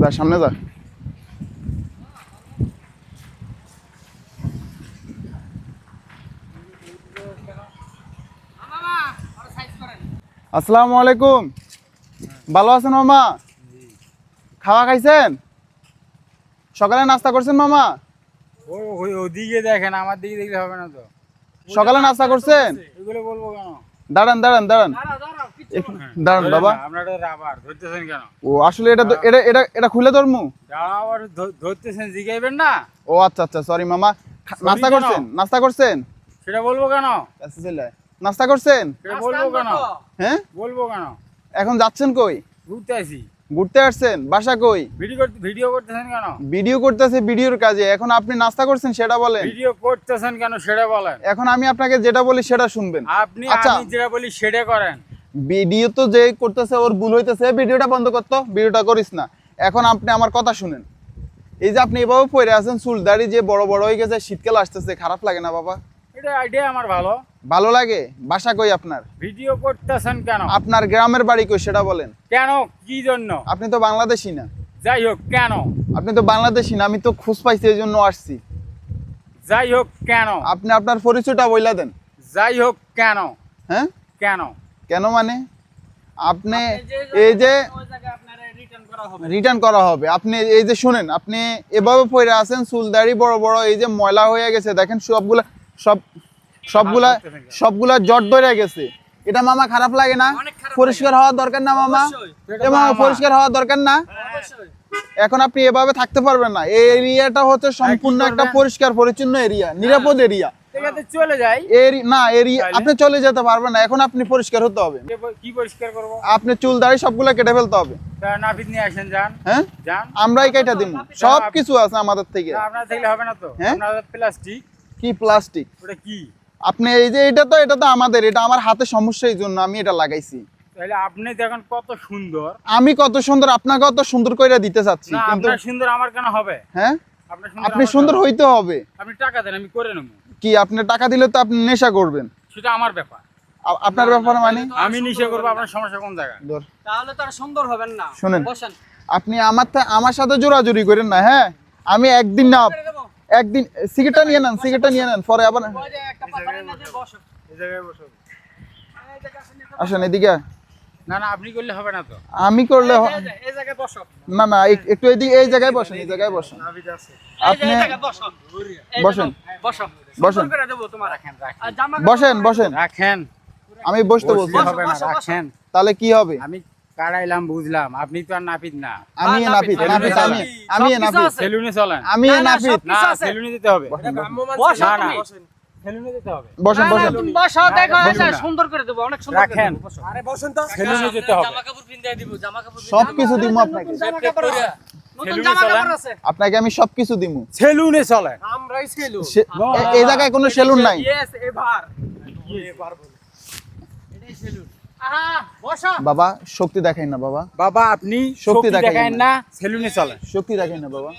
যা সামনে যা। আসসালামু আলাইকুম। ভালো আছেন মামা? খাওয়া খাইছেন? সকালে নাস্তা করছেন মামা? ওদিকে দেখেন আমার দিকে দেখলে হবে না তো। সকালে নাস্তা করছেন? এগুলো বলব কেন? দাঁড়ান দাঁড়ান দাঁড়ান। দাঁড়ান বাবা। আপনারা রাবার ধরতেছেন কেন? ও আসলে এটা এটা এটা এটা খুলে ধরমু? রাবার ধরতেছেন জিগাইবেন না? ও আচ্ছা আচ্ছা সরি মামা। নাস্তা করছেন? নাস্তা করছেন? সেটা বলব কেন। নাস্তা করছেন? সেটা বলব কেন? হ্যাঁ? বলব কেন? এখন যাচ্ছেন কই? ঘুরতে আসি। ঘুরতে আসছেন? বাসা কই? ভিডিও করতে ভিডিও করতেছেন কেন? ভিডিও করতেছে ভিডিওর কাজে। এখন আপনি নাস্তা করছেন সেটা বলেন। ভিডিও করতেছেন কেন সেটা বলেন। এখন আমি আপনাকে যেটা বলি সেটা শুনবেন। আপনি আচ্ছা। আমি যেটা বলি সেটা করেন। ভিডিও তো যে করতেছে ওর ভুল হইতেছে। ভিডিওটা বন্ধ করতো ভিডিওটা করিস না। এখন আপনি আমার কথা শুনেন। এই যে আপনি এভাবে পড়ে আছেন চুল দাড়ি যে বড় বড় হয়ে গেছে শীতকাল আসতেছে খারাপ লাগে না বাবা। এটা আইডিয়া আমার ভালো। ভালো লাগে? বাসা কই আপনার? ভিডিও করতেছেন কেন? আপনার গ্রামের বাড়ি কই সেটা বলেন। কেন? কি জন্য? আপনি তো বাংলাদেশি না। যাই হোক কেন? আপনি তো বাংলাদেশি না আমি তো খোঁজ পাইছি এই জন্য আসছি। যাই হোক কেন? আপনি আপনার পরিচয়টা বইলা দেন। যাই হোক কেন? হ্যাঁ? কেন? কেন মানে? আপনি এই যে রিটার্ন করা হবে। আপনি এই যে শুনেন আপনি এভাবে পড়ে আছেন চুল দাড়ি বড় বড় এই যে ময়লা হয়ে গেছে দেখেন সবগুলা সব সবগুলা সবগুলা জট ধরে গেছে। এটা মামা খারাপ লাগে না? পরিষ্কার হওয়ার দরকার না মামা? মামা পরিষ্কার হওয়ার দরকার না? এখন আপনি এভাবে থাকতে পারবেন না। এই এরিয়াটা হচ্ছে সম্পূর্ণ একটা পরিষ্কার পরিচ্ছন্ন এরিয়া নিরাপদ এরিয়া। ঠিক আছে চলে যাই। না এরিয়া আপনি চলে যেতে পারবেন না। এখন আপনি পরিষ্কার হতে হবে। কি পরিষ্কার করব? আপনি চুল দাড়ি সবগুলো কেটে ফেলতে হবে। নাপিত নিয়ে আসেন যান। হ্যাঁ? যান। আমরাই কেটে দিব সব কিছু আছে আমাদের থেকে। আপনার থাকলে হবে না তো। হ্যাঁ? প্লাস্টিক কি প্লাস্টিক ওটা কি? আপনি এই যে এটা তো এটা তো আমাদের এটা আমার হাতে সমস্যা এই জন্য আমি এটা লাগাইছি। তাহলে আপনি দেখেন কত সুন্দর। আমি কত সুন্দর আপনাকে সুন্দর করে দিতে চাচ্ছি না কিন্তু আপনার সুন্দর আমার কেন হবে? হ্যাঁ? আপনি সুন্দর হইতে হবে। আপনি টাকা দেন আমি করে নেব। কি আপনি টাকা দিলে তো আপনি নেশা করবেন? সেটা আমার ব্যাপার। আপনার ব্যাপারে মানে? আমি নিষে করব আপনার সমস্যা কোন জায়গায়? তাহলে তো সুন্দর হবেন না। শুনেন আপনি আমার আমার সাথে জোরাজুরি করেন না হ্যাঁ? আমি একদিন না একদিন সিগারেটটা নিয়ে নেন সিগারেটটা নিয়ে নেন পরে আবার আসেন এদিকে। না না আপনি করলে হবে না তো। আমি করলে এই জায়গায় বসো। না না এক- একটু এদিকে এই জায়গায় বসেন এই জায়গায় বসেন। আপনি এই জায়গায় বসো। এই বসেন। বসেন। বসেন বসেন। রাখেন। আমি বসতে বলছি। হবে না। রাখেন। তাহলে কি হবে? আমি কাড়াইলাম বুঝলাম। আপনি তো আর নাপিত না। আমি নাপিত নাপিত, আমি আমি সবকিছু নাপিত। সেলুনে চলেন। আমি নাপিত। সব- না কিছু সেলুনে দিতে হবে। বসো না, না। সেলুনে দিতে হবে। বসেন বসেন। বসো দেখো বসুন। সুন্দর করে দেবো অনেক সুন্দর করে রাখেন। দেবো, বসো। সেলুনে যেতে হবে। জামা কাপড় পিন্দাই দিব জামা কাপড় সব কিছু দিব আপনাকে জামা কাপড় সেলুনে। আপনাকে আমি সবকিছু দিব সেলুনে চলেন। আমরাই ছিল সে- এ- এই জায়গায় কোনো সেলুন নাই। ইয়েস বাবা শক্তি দেখাই না বাবা। বাবা আপনি শক্তি দেখায়েন না। সেলুনে চলেন। শক্তি দেখাই না বাবা।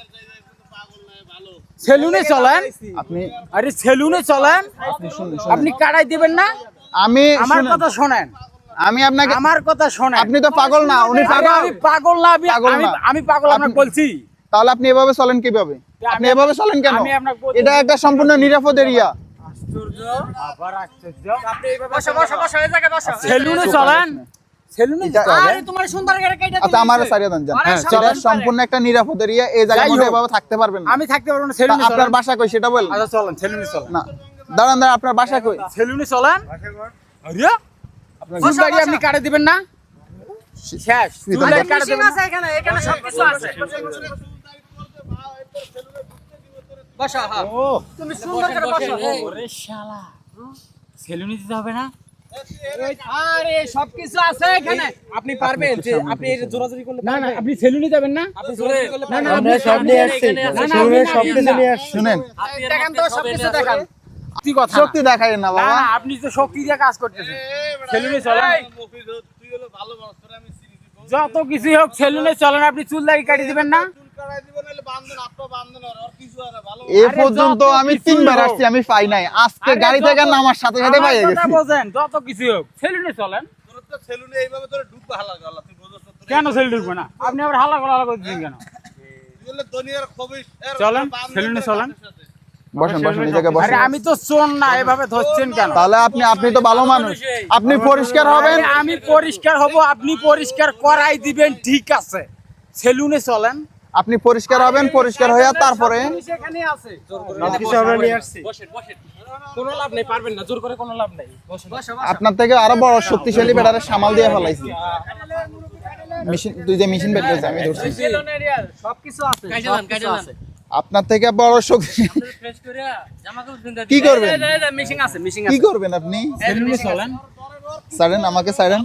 সেলুনে চলেন। আপনি আরে সেলুনে চলেন। আপনি শুনুন আপনি কাড়াই দিবেন না? আমি আমার কথা শোনেন। আমি আপনাকে আমার কথা শোনেন। আপনি তো পাগল না উনি পাগল। আমি পাগল না আমি পাগল আমি- না। আমি পাগল আপনাকে বলছি। তাহলে আপনি এভাবে চলেন কীভাবে? আপনি এভাবে চলেন কেন? আমি আপনাকে এটা একটা সম্পূর্ণ নিরাপদ এরিয়া। আবার আশ্চর্য বসো বসো বসো এই জায়গায় বসো। সেলুনে চলেন। সেলুনে? যেতে হবে তোমার সুন্দর করে কেটে আচ্ছা আমার সারিয়া দেন যান। আরে হ্যাঁ। সম্পূর্ণ একটা নিরাপদ এরিয়া এই জায়গায় মধ্যে এভাবে থাকতে পারবেন না। আমি থাকতে পারব না সেলুনে আপনার চলেন। বাসা কই সেটা বলেন। আচ্ছা চলেন সেলুনে চলেন। না দাঁড়ান দাঁড়ান আপনার বাসা কই? সেলুনে চলেন। আরে আপনার চুল আপনি কাটে দিবেন না? শেষ। চুল সুবিধা দাড়ি নেই। কাটে দিবেন এখানে এখানে সবকিছু আছে। বসো হ্যাঁ। তুমি সুন্দর করে বসো। ওরে শালা। সেলুনে দিতে হবে না? আরে সবকিছু আছে এখানে। আপনি পারবেন যে আপনি এই জোরাজুরি করলে না না আপনি সেলুনে যাবেন না? আপনি জোরাজুরি করলে না, না, আমরা সব নিয়ে আসছি। না, না, সেলুনে আপনি সব কিছু যান। নিয়ে শুনেন। দেখান তো সবকিছু দেখান। কি কথা শক্তি দেখাই না বাবা। না, আপনি তো শক্তি দিয়ে কাজ করতেছেন। সেলুনে চলেন। যত কিছুই হোক সেলুনে চলেন আপনি চুল দাড়ি কাটি দিবেন না? এ পর্যন্ত আমি তিনবার আসছি আমি পাই নাই। আজকে গাড়ি থেকে নামার সাথে সাথে পাই গেছি। বোঝেন যত কিছু হোক সেলুনে চলেন। কেন সেলুন ঢুকবে না? আপনি আবার হাল্লা করে হাল্লা করে কেন? চলেন সেলুনে চলেন। বসেন বসেন এই জায়গায় আরে আমি তো চোর না এভাবে ধরছেন কেন? তাহলে আপনি আপনি তো ভালো মানুষ। আপনি পরিষ্কার হবেন? আমি পরিষ্কার হব আপনি পরিষ্কার করাই দিবেন ঠিক আছে। সেলুনে চলেন। আপনি পরিষ্কার হবেন পরিষ্কার হইয়া তারপরে সেখানে আছে। কিছু আমরা নিয়ে আসছি। বসেন বসেন। কোনো লাভ নেই পারবেন না। জোর করে কোনো লাভ নেই। বসেন বসো আপনার থেকে আরও বড় শক্তিশালী বেটারে সামাল দিয়ে ফেলাইছি। মেশিন তুই যে মেশিন বের করেছিস আমি ধরছি। সবকিছু আছে আপনার থেকে বড় শক্তি কি করবেন? কি করবেন আপনি? সারেন আমাকে সারেন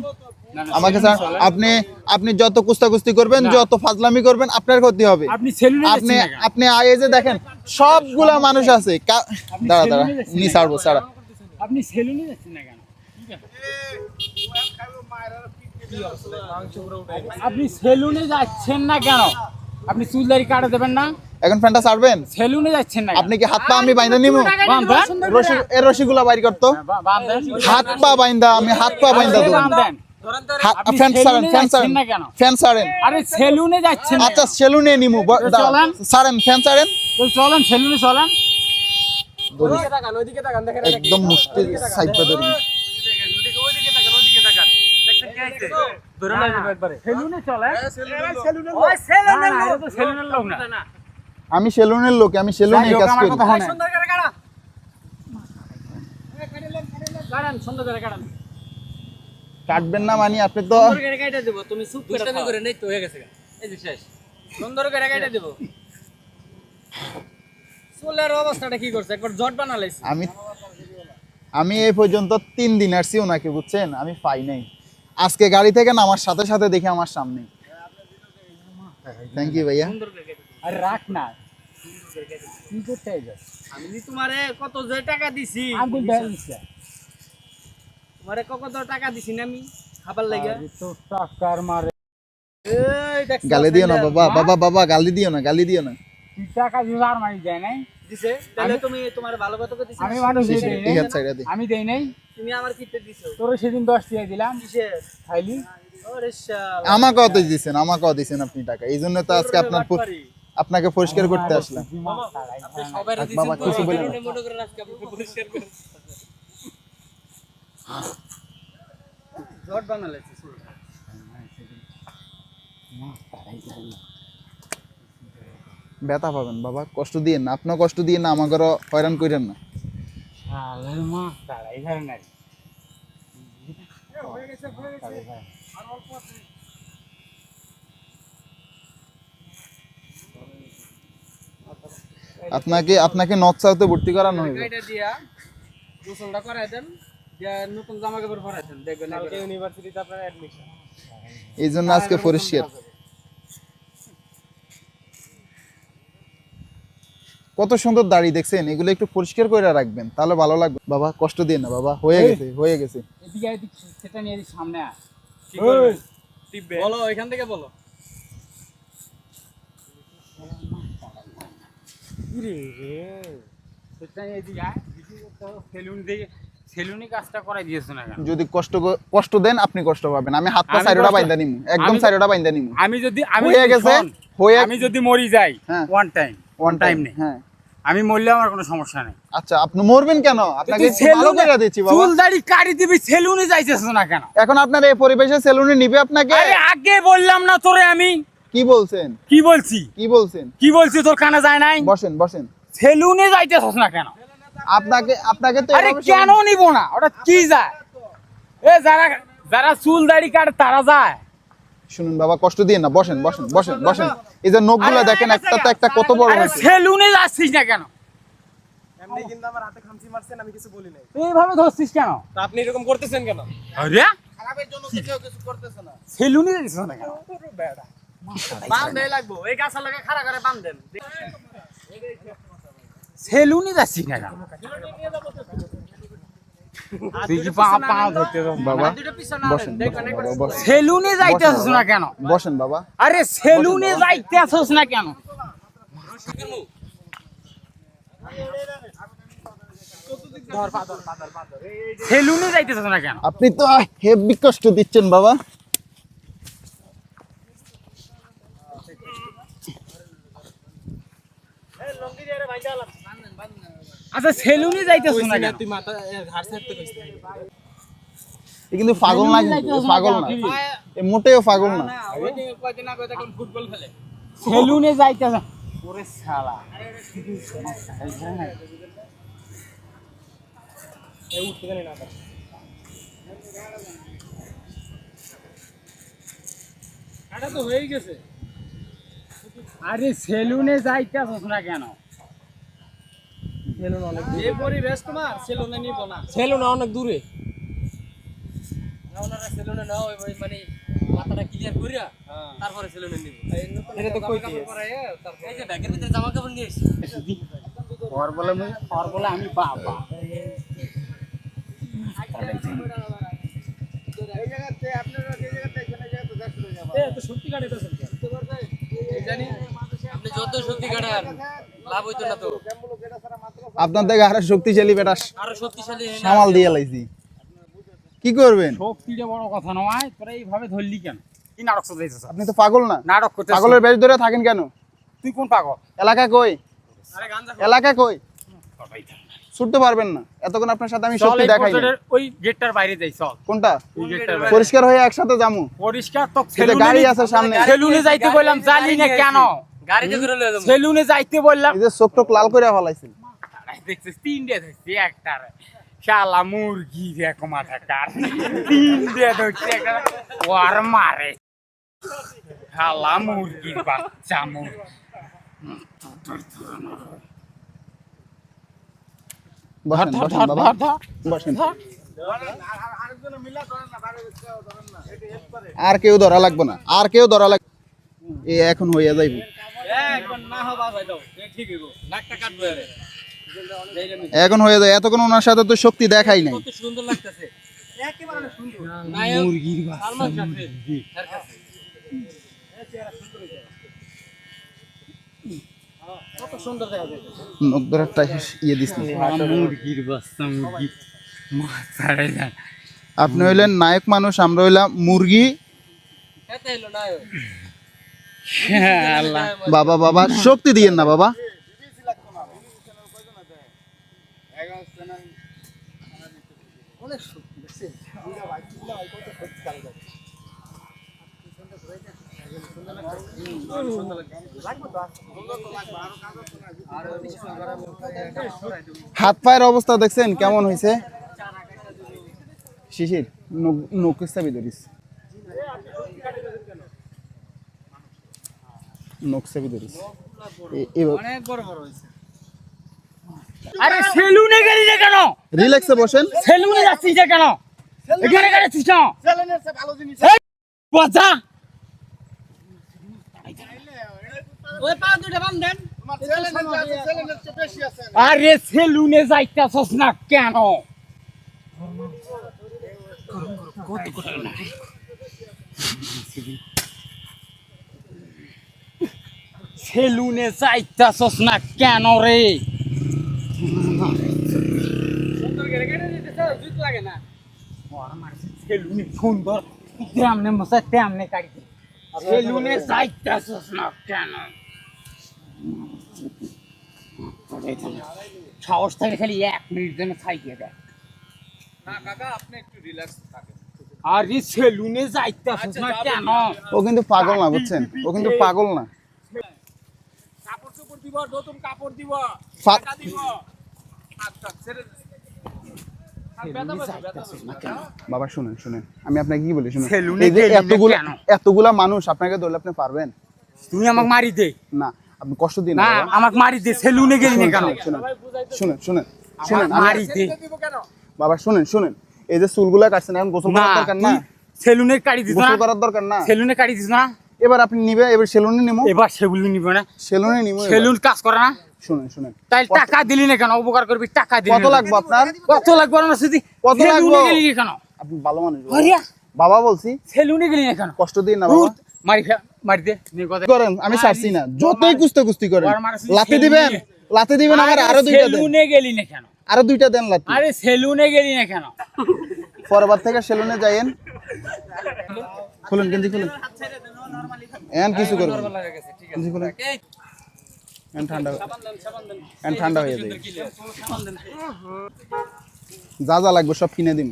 আমাকে স্যার আপনি আপনি যত কুস্তাকুস্তি করবেন যত ফাজলামি করবেন আপনার ক্ষতি হবে। আপনি সেলুনে আপনি যাচ্ছেন না কেন? আপনি আগে যে দেখেন সবগুলা মানুষ আছে। দাঁড়া দাঁড়া উনি ছাড়বো ছাড়া। আপনি সেলুনে যাচ্ছেন না কেন? আপনি সেলুনে যাচ্ছেন না কেন? আপনি চুলদারি কাটে দেবেন না? এখন ফ্যানটা ছাড়বেন? সেলুনে যাচ্ছেন না আপনি কি হাত পা আমি বাইন্দা নিমু? রশি এর রশিগুলা বাইর করতো। হাত পা বাইন্দা আমি হাত পা বাইন্দা দেবো ফ্যান ছাড়েন ফ্যান যাচ্ছেন ছাড়েন না কেন? ফ্যান ছাড়েন আরে সেলুনে যাচ্ছেন আচ্ছা সেলুনে নিমু চলেন। ফ্যান চলেন সেলুনে চলেন। ওইদিকে তাকান ওইদিকে তাকান দেখেন এটা কি? একদম মুশকিল সাইপা ধরবি আমি সেলুনের লোক আমি সেলুনে কাজ আমার করি। সুন্দর করে কাটা কাটান সুন্দর করে কাটান কাটবেন না মানে আপনি তো কাটা দেব তুমি চুপ করে দুষ্টামি থাও। করে নেই তো হয়ে গেছে এই যে শেষ। সুন্দর করে কাটা দেব। চুলের অবস্থাটা কি করছে? একবার জট বানালাইছে। আমি আমি এই পর্যন্ত তিন দিন আসছি ওনাকে বুঝছেন? আমি পাই নাই। আজকে গাড়ি থেকে নামার সাথে সাথে দেখে আমার সামনে। থ্যাংক ইউ ভাইয়া। সুন্দর করে কেটে দিও। আরে রাখ না। কি করতে আমি তোমারে কত যে টাকা দিছি। আগুন ব্যালেন্স তোমারে কত টাকা দিছি না আমি? খাবার লাগে। তো টাকার মারে। গালি দিও না বাবা বাবা বাবা গালি দিও না গালি দিও না। টাকা মারি যায় নাই? দিছে? তাহলে তুমি তোমার ভালো কথা দিছি আমি মানুষ ঠিক আছে, দে। আমি দেই নাই। তুমি আমার কিতে দিছো। তোর সেদিন দশ টাকা দিলাম। কিসে খাইলি। দিছেন আমাকেও দিছেন আপনি টাকা। এই জন্য তো আজকে আপনার আপনাকে পরিষ্কার করতে আসলাম। বাবা কিছু বলেন না। মনে করেন আজকে আপনি পরিষ্কার করে জট ব্যথা পাবেন বাবা। কষ্ট দিয়ে না আপনার কষ্ট দিয়ে না আমাকেও হয়রান করেন না। আপনাকে আপনাকে নর্থ সাউথে ভর্তি করানো দিয়া গোসলটা করাই দেন। নতুন জামা কাপড় পরাই দেখবেন কালকে ইউনিভার্সিটিতে আপনার অ্যাডমিশন এই জন্য আজকে পরিষ্কার কত সুন্দর দাড়ি দেখছেন এগুলো একটু পরিষ্কার করে রাখবেন তাহলে ভালো লাগবে। বাবা কষ্ট দিয়ে না বাবা হয়ে গেছে হয়ে গেছে। এদিকে সেটা নিয়ে সামনে বলো এখান থেকে বলো। সেটা নিয়ে সেলুন দিয়ে সেলুনি কাজটা করাই দিয়েছ না কেন যদি কষ্ট কষ্ট দেন আপনি কষ্ট পাবেন। আমি হাত পা সাইডটা বাইন্দা নিমু। একদম সাইডটা বাইন্দা নিমু। আমি যদি আমি হয়ে গেছে, হয়ে- আমি যদি মরি যাই হ্যাঁ। One time one time time নেই। হ্যাঁ। আমি মরলে আমার কোনো সমস্যা নেই। আচ্ছা আপনি মরবেন কেন? আপনাকে ভালো করে দিচ্ছি বাবা। চুল দাড়ি কাটি দিবি সেলুনে যাইতেছ না কেন? এখন আপনার এই পরিবেশে সেলুনে নিবে আপনাকে? আরে আগে বললাম না তোরে আমি। কি বলছেন? কি বলছি? কি বলছেন? কি বলছি তোর কানে যায় নাই? বসেন বসেন। সেলুনে যাইতেছস না কেন? আপনাকে আপনাকে তো আরে কেন নিব না? ওটা কি যায়? এ যারা যারা চুল দাড়ি কাটে তারা যায়। শুনুন বাবা কষ্ট দিয়ে না বসেন বসেন বসেন বসেন। এই যে নখগুলো দেখেন একটা তো একটা কত বড় আরে সেলুনে যাচ্ছিস না কেন? এমনি কিন্তু আমার হাতে খামচি মারছেন আমি কিছু বলি নাই। এইভাবে ধরছিস কেন? তা আপনি এরকম করতেছেন কেন? আরে? খারাপের জন্য কেউ কিছু করতেছে না। সেলুনে যাচ্ছিস না কেন? বান দেই লাগবো। এই গাছের লাগে খাড়া করে বান দেন। সেলুনে যাচ্ছিস না কেন? তুই কি পা পা ধরতে না? বাবা বসেন বসেন বাবা বসেন। সেলুনে যাইতেছস না কেন? বসেন বাবা। আরে সেলুনে যাইতেছস না কেন? সেলুনে যাইতেছস না কেন? আপনি তো হেভি কষ্ট দিচ্ছেন বাবা। আচ্ছা সেলুনে যাইতেছস না তুই মাথা ঘাড় ছাড়তে কইছিস এ কিন্তু পাগল না পাগল না। এ মোটেও পাগল না। কয়দিন আগে দেখুন ফুটবল খেলে? সেলুনে যাইতেছ ওরে শালা। এই উঠতে জানি না এটা তো হয়েই গেছে আরে সেলুনে যাইতেছস না কেন? এই পরিবেশ তোমার সেলুনে নিব না। সেলুন অনেক দূরে। ওনারা সেলুনে না ওই ওই মানে মাথাটা ক্লিয়ার করিয়া তারপরে সেলুনে নিব। এটা তো কই এই যে ব্যাগের ভিতরে জামা কাপড় নিয়ে এসেছি ওর বলে ওর বলে আমি বাবা। তো সত্যি গাড়ি তো জানি আপনি যত সত্যি কাটার লাভ হইতো না তো। আপনার থেকে আরও শক্তিশালী বেটা আরও শক্তিশালী সামাল দিয়ে লাইছি। কি করবেন? শক্তিটা বড় কথা নয় তোরা এইভাবে ধরলি কেন? কি নাটক সাজাইছিস আপনি তো পাগল না। নাটক করতে পাগলের বেশ ধরে থাকেন কেন? তুই কোন পাগল? এলাকা কই? এলাকা কই? ছুটতে পারবেন না। এতক্ষণ আপনার সাথে আমি শক্তি দেখাই ওই গেটটার বাইরে যাই চল। কোনটা? ওই গেটটার বাইরে। পরিষ্কার হয়ে একসাথে যামু। পরিষ্কার তো এই গাড়ি আছে সামনে। সেলুনে যাইতে বললাম জানি না কেন। গাড়িতে করে লয়ে যাব। সেলুনে যাইতে বললাম। এই যে চোখ টোক লাল করে ফেলাইছেন। দেখছিস তিনটে ধরছি একটার শালা মুরগি দেখো মাথাকার তিনটে ধরছি একটা ওর মারে। শালা মুরগির বাচ্চা বসেন বসেন বাবা। বসেন। ধর। আর কেউ ধরা লাগবে না আর কেউ ধরা লাগবে এ এখন হইয়া যাইব। না হবা দাও ঠিক হইব নাকটা কাটবে এখন হয়ে যায়। এতক্ষণ ওনার সাথে তো শক্তি দেখাই নাই। কত সুন্দর লাগতেছে। একেবারে সুন্দর। নায়ক মানুষ আমরা হইলাম মুরগি। তার বাবা কত সুন্দর দেখা যায় নখ ধরারটা ইয়ে দিস না। শালা মুরগির বাচ্চা মুরগি মাথারে যান আপনি হইলেন নায়ক মানুষ আমরা শক্তি না হাত পায়ের অবস্থা দেখছেন কেমন হয়েছে? শিশির ধরিস। নখ চাবি ধরিস। অনেক বড় বড় হইছে আরে সেলুনে গেলি না কেন? রিল্যাক্সে বসেন। সেলুনে যাচ্ছিস না কেন? এখানে না ওই পা দুটো বাম দেন। আরে সেলুনে যাইতাছস না কেন? সেলুনে যাইতাছস না কেন রে সুন্দর করে কেটে দিতেছে জুত লাগে না সেলুনে সুন্দর তেমনে মশা তেমনে কাটি সেলুনে যাইতাছস না কেন সাহস থাকে খালি এক মিনিট জন্য খাইয়ে দেয় না কাকা আপনি একটু রিল্যাক্স থাকেন আরে সেলুনে যাইতাছস না কেন ও কিন্তু পাগল না বুঝছেন? ও কিন্তু পাগল না। কাপড় চোপড় দিব নতুন কাপড় দিব টাকা দিব। আচ্ছা ছেড়ে দিন। আর ব্যথা পাচ্ছে, ব্যথা পাচ্ছে। বাবা শুনেন শুনেন। আমি আপনাকে কি বলি শুনেন। এই যে এতগুলা মানুষ আপনাকে ধরলে আপনি পারবেন? তুই আমাকে মারি দে। না আপনি কষ্ট দিন না আমাকে মারি দে সেলুনে গেলি না কেন? শুনেন শুনেন শুনেন শুনেন মারি দে। বাবা শুনেন শুনেন। এই যে চুলগুলা কাটছেন এখন গোসল করার দরকার না? সেলুনে কাটি দিস না। গোসল করার দরকার না? সেলুনে কাটি দিস না। এবার আপনি নিবে এবার সেলুনে নিমো। এবার সেগুলি নিব না। সেলুনে নিমো সেলুন কাজ করে না। শুনেন শুনেন। তাই টাকা দিলি না কেন? উপকার করবি টাকা দিলি কত লাগবে আপনার? কত লাগবে না শুধু কত লাগবে? সেলুনে গেলি না কেন? আপনি ভালো মানুষ বাবা। বলছি সেলুনে গেলি না কেন? কষ্ট দিন না বাবা। মারি মারি দে। করেন? আমি ছাড়ছি না। যতই কুস্তে কুস্তি করেন লাতে দিবেন লাতে দিবেন আমার আরও দুইটা দেন। সেলুনে গেলি না কেন? আরও দুইটা দেন লাতে আরে সেলুনে গেলি না কেন? পরবার থেকে সেলুনে যাইয়েন। খুলুন গেঞ্জি খুলুন। এন কিছু করবেন। গেঞ্জি খুলুন। ঠান্ডা এন ঠান্ডা হয়ে যাবে যা যা লাগবে সব কিনে দিন।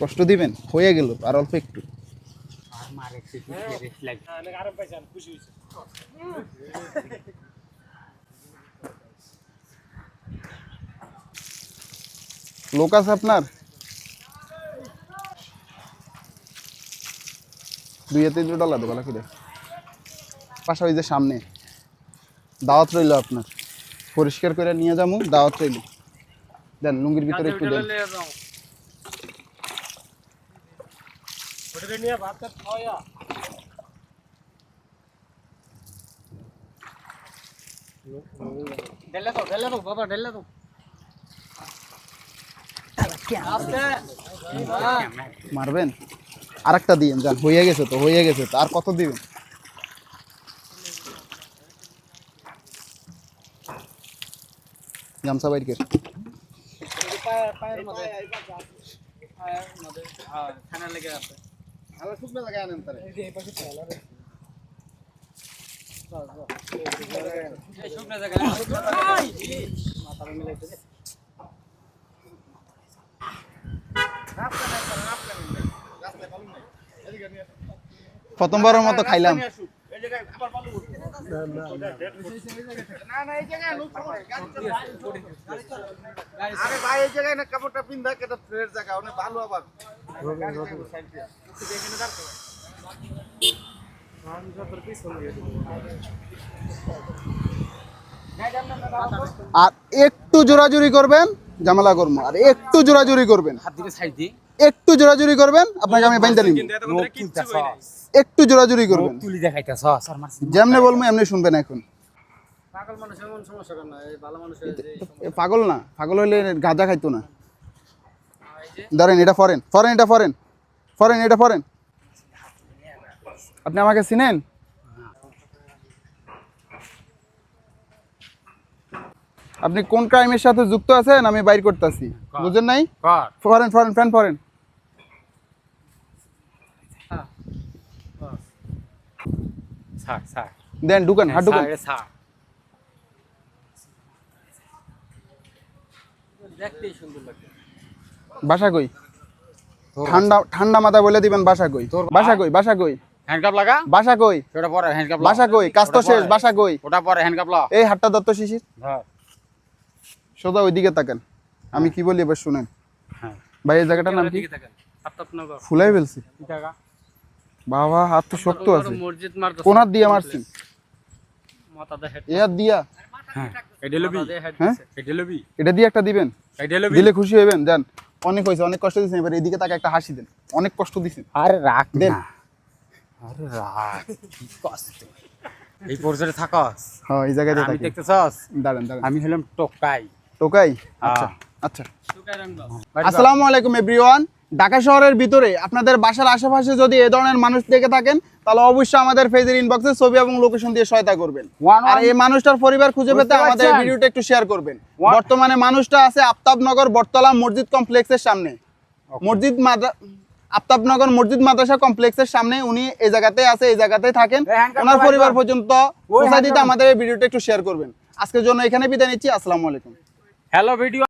কষ্ট দিবেন? হয়ে গেল আর অল্প একটু। লোক আছে আপনার? দুই হাতে দুটো ডলার দেবো নাকি রে? পাশা ওই যে সামনে। দাওয়াত রইল আপনার। পরিষ্কার করে নিয়ে যাব দাওয়াত রইল। দেন লুঙ্গির ভিতরে একটু দেন। ঢেলে দাও ঢেলে দাও বাবা ঢেলে দাও। মারবেন? আরেকটা দিয়েন, যান, হয়ে গেছে তো, হয়ে গেছে তো। আর কত দিবেন? গামছা পায়ের মধ্যে পায়ের মধ্যে হ্যাঁ খানা লেগে আছে ভালো শুকনো জায়গায় আনেন তারে এই শুকনো জায়গায় প্রথমবারের মতো খাইলাম। এই জায়গায় না কাপড়টা পিন্ধা কেটা ফ্রেশ জায়গা অনেক ভালো আবার। আর একটু জোরাজুরি করবেন। জামালা করব আর একটু জোরাজুরি করবেন। হাত দিকে সাইড দি একটু জোরাজুরি করবেন আপনাকে আমি বাইন্দা নিব একটু জোরাজুরি করবেন। তুলি দেখাইতাছ যেমনে বলব এমনি শুনবেন এখন। পাগল মানুষ এমন সমস্যা কেন? এই ভালো মানুষের যে এ পাগল না পাগল হইলে গাঁজা খাইতো না। ধরেন এটা ফরেন ফরেন এটা ফরেন। ফরেন এটা ফরেন। আপনি আমাকে চিনেন? আপনি কোন ক্রাইমের সাথে যুক্ত আছেন? আমি বাইর করতেছি। বুঝেন নাই? Foreign foreign fan foreign. দেন ঢুকেন হাত ঢুকেন। ছাড়, ছাড় দেখতেই সুন্দর লাগে বাসা কই? ঠান্ডা ঠান্ডা মাথা বলে দিবেন বাসা কই? বাসা কই বাসা কই? হ্যান্ডকাপ লাগা? বাসা কই? ওটা পরে হ্যান্ডকাপ বাসা কই? কাজ তো শেষ বাসা কই? ওটা পরে হ্যান্ডকাপ লা। এই হাতটা দত্ত শিশির। ধর। সোজা ওইদিকে তাকান। আমি কি বলি এবার শুনেন? হ্যাঁ। ভাই এই জায়গাটার নাম কি? ফুলাই ফেলছি। বাবা হাত তো শক্ত আছে। মসজিদ মারতো কোন হাত দিয়ে মারছি মাথা দেখে এ হাত দিয়া। হ্যাঁ এটা হ্যাঁ? দিয়ে একটা দিবেন? দিলে খুশি হইবেন? যান। অনেক হয়েছে অনেক কষ্ট দিচ্ছেন এবার এদিকে তাকে একটা হাসি দেন। অনেক কষ্ট দিচ্ছেন আরে রাখ দেন। না। আরে রাখ কি কষ্ট। এই পর্যায়ে থাকস। হ্যাঁ এই জায়গায় আমি দেখতেছস দাঁড়ান দাঁড়ান। আমি হলাম টোকাই। টোকাই আচ্ছা হ্যাঁ। আচ্ছা। আসসালামু আলাইকুম এভরিওয়ান। ঢাকা শহরের ভিতরে আপনাদের বাসার আশেপাশে যদি এ ধরনের মানুষ দেখে থাকেন তাহলে অবশ্যই আমাদের ফেজের ইনবক্সে ছবি এবং লোকেশন দিয়ে সহায়তা করবেন। আর এই মানুষটার পরিবার খুঁজে পেতে আমাদের ভিডিওটা একটু শেয়ার করবেন। বর্তমানে মানুষটা আছে আফতাবনগর বটতলা মসজিদ কমপ্লেক্সের সামনে। মসজিদ মাদ্রা আফতাবনগর মসজিদ মাদ্রাসা কমপ্লেক্সের সামনে উনি এই জায়গাতে আছে এই জায়গাতেই থাকেন। ওনার পরিবার পর্যন্ত দিতে আমাদের এই ভিডিওটা একটু শেয়ার করবেন। আজকের জন্য এখানে বিদায় নিচ্ছি আসসালামু আলাইকুম। Hello video